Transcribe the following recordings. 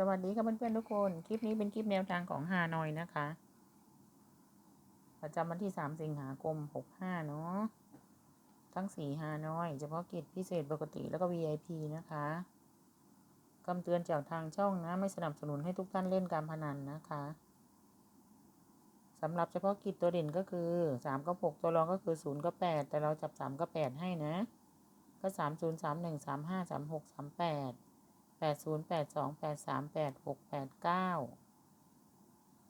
สวัสดีค่ะเพื่อนๆทุกคน คลิปนี้เป็นคลิปแนวทางของฮานอยนะคะ ประจำวันที่ 3 สิงหาคม 65 เนาะ ทั้ง 4 ฮานอย เฉพาะกิจพิเศษปกติแล้วก็ VIP นะคะคำเตือนจากทางช่องนะ ไม่สนับสนุนให้ทุกท่านเล่นการพนันนะคะสำหรับเฉพาะกิจตัวเด่นก็คือ 3 กับ 6 ตัวรองก็คือ 0 กับ 8 แต่เราจับ 3 กับ 8 ให้นะ ก็ 3 0 3 1 3 5 3 6 3 8 แปดศูนย์แปดสองแปดสามแปดหกแปดเก้า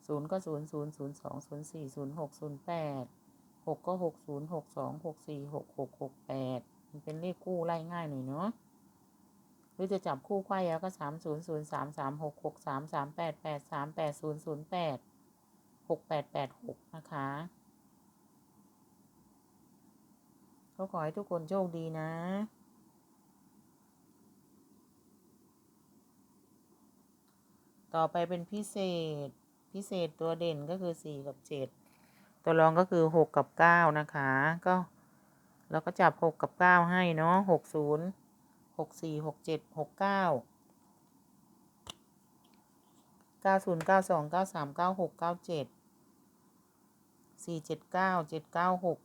ศูนย์ก็ศูนย์ศูนย์ศูนย์สองศูนย์สี่ศูนย์หกศูนย์แปดหกก็หกศูนย์หกสองหกสี่หกหกหกแปดมันเป็นเลขคู่ไล่ง่ายหน่อยเนาะหรือจะจับคู่ไขว้แล้วก็สามศูนย์ศูนย์สามสามหกหกสามสามแปดแปดสามแปดศูนย์ศูนย์แปดหกแปดแปดหกนะคะก็ขอให้ทุกคนโชคดีนะ ต่อไปเป็นพิเศษ พิเศษตัวเด่นก็คือสี่กับเจ็ดตัวรองก็คือหกกับเก้านะคะ ก็เราก็จับหกกับเก้าให้เนาะหกศูนย์หกสี่หกเจ็ดหกเก้าเก้าศูนย์เก้าสองเก้าสามเก้าหกเก้าเจ็ดสี่เจ็ดเก้าเจ็ดเก้าหก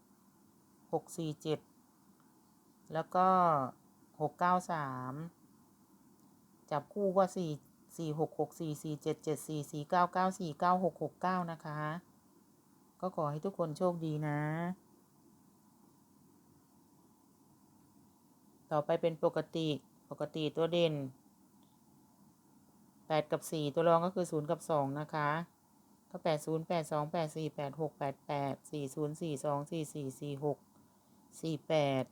หกสี่เจ็ดแล้วก็หกเก้าสามจับคู่ว่า สี่หกหกสี่สี่เจ็ดเจ็ดสี่สี่เก้าเก้าสี่เก้าหกหกเก้านะคะ ก็ขอให้ทุกคนโชคดีนะ ต่อไปเป็นปกติปกติตัวเด่นแปดกับสี่ตัวรองก็คือศูนย์กับสองนะคะก็แปดศูนย์แปดสองแปดสี่แปดหกแปดแปดสี่ศูนย์สี่สองสี่สี่สี่หกสี่แปด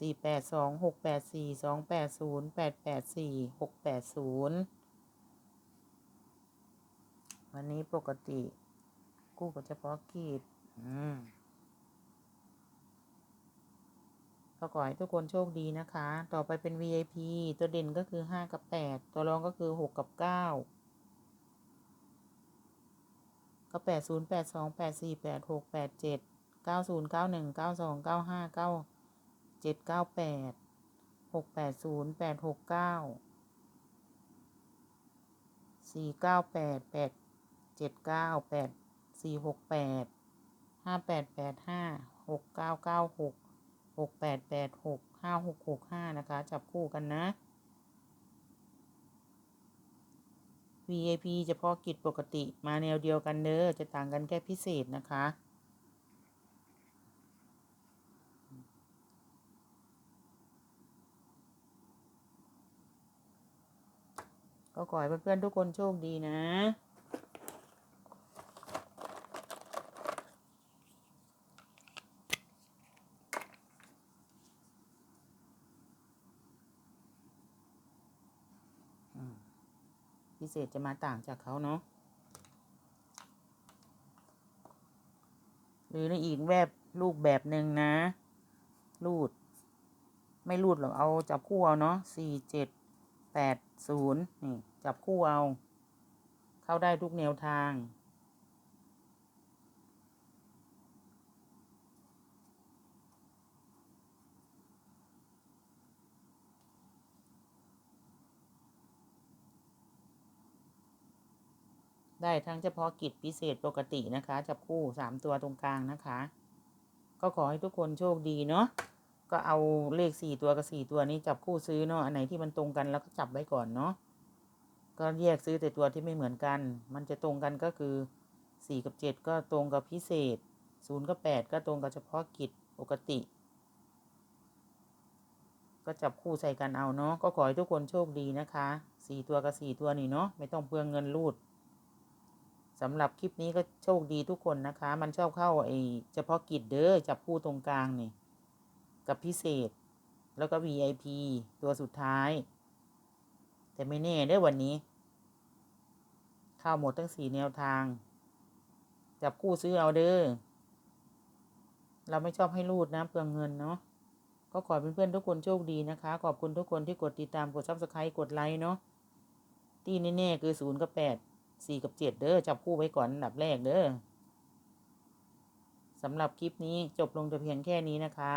สี่แปดสองหกแปดสี่สองแปดศูนย์แปดแปดสี่หกแปดศูนย์วันนี้ปกติ กู้กับเฉพาะกิจอืมก็ขอให้ทุกคนโชคดีนะคะ ต่อไปเป็น VIP ตัวเด่นก็คือห้ากับแปดตัวรองก็คือหกกับเก้าก็แปดศูนย์แปดสองแปดสี่แปดหกแปดเจ็ดเก้าศูนย์เก้าหนึ่งเก้าสองเก้าห้าเก้า เจ็ดเก้าแปดหกแปดศูนย์แปดหกเก้าสี่เก้าแปดแปดเจ็ดเก้าแปดสี่หกแปดห้าแปดแปดห้าหกเก้าเก้าหกหกแปดแปดหกห้าหกหกห้านะคะ จับคู่กันนะ VIP เฉพาะกิจปกติมาแนวเดียวกันเด้อจะต่างกันแค่พิเศษนะคะ ก็ขอให้เพื่อนๆทุกคนโชคดีนะพิเศษจะมาต่างจากเขาเนาะหรือในอีกแบบรูปแบบหนึ่งนะ รูด ไม่รูดหรอกเอาจับคู่เอาเนาะสี่เจ็ด แปดศูนย์นี่ จับคู่เอา เข้าได้ทุกแนวทาง ได้ทั้งเฉพาะกิจพิเศษปกตินะคะ จับคู่สามตัวตรงกลางนะคะ ก็ขอให้ทุกคนโชคดีเนาะ ก็เอาเลขสี่ตัวกับสี่ตัวนี้จับคู่ซื้อเนาะอันไหนที่มันตรงกันแล้วก็จับไว้ก่อนเนาะก็แยกซื้อแต่ตัวที่ไม่เหมือนกัน มันจะตรงกันก็คือสี่กับเจ็ดก็ตรงกับพิเศษศูนย์กับแปดก็ตรงกับเฉพาะกิจปกติ ก็จับคู่ใส่กันเอาเนาะก็ขอให้ทุกคนโชคดีนะคะสี่ตัวกับสี่ตัวนี่เนาะไม่ต้องเปลืองเงินรูดสำหรับคลิปนี้ก็โชคดีทุกคนนะคะ มันชอบเข้าไอ้เฉพาะกิจเด้อจับคู่ตรงกลางนี่ กับพิเศษ แล้วก็ VIP ตัวสุดท้าย แต่ไม่แน่ได้วันนี้ เข้าหมดทั้งสี่แนวทาง จับคู่ซื้อเอาเด้อเราไม่ชอบให้รูดนะเปลืองเงินเนาะก็ขอเพื่อนๆทุกคนโชคดีนะคะ ขอบคุณทุกคนที่กดติดตามกดซับสไครต์กดไลค์เนาะที่แน่ๆคือศูนย์กับแปดสี่กับเจ็ดเด้อจับคู่ไว้ก่อนอันดับแรกเด้อสำหรับคลิปนี้จบลงแต่เพียงแค่นี้นะคะ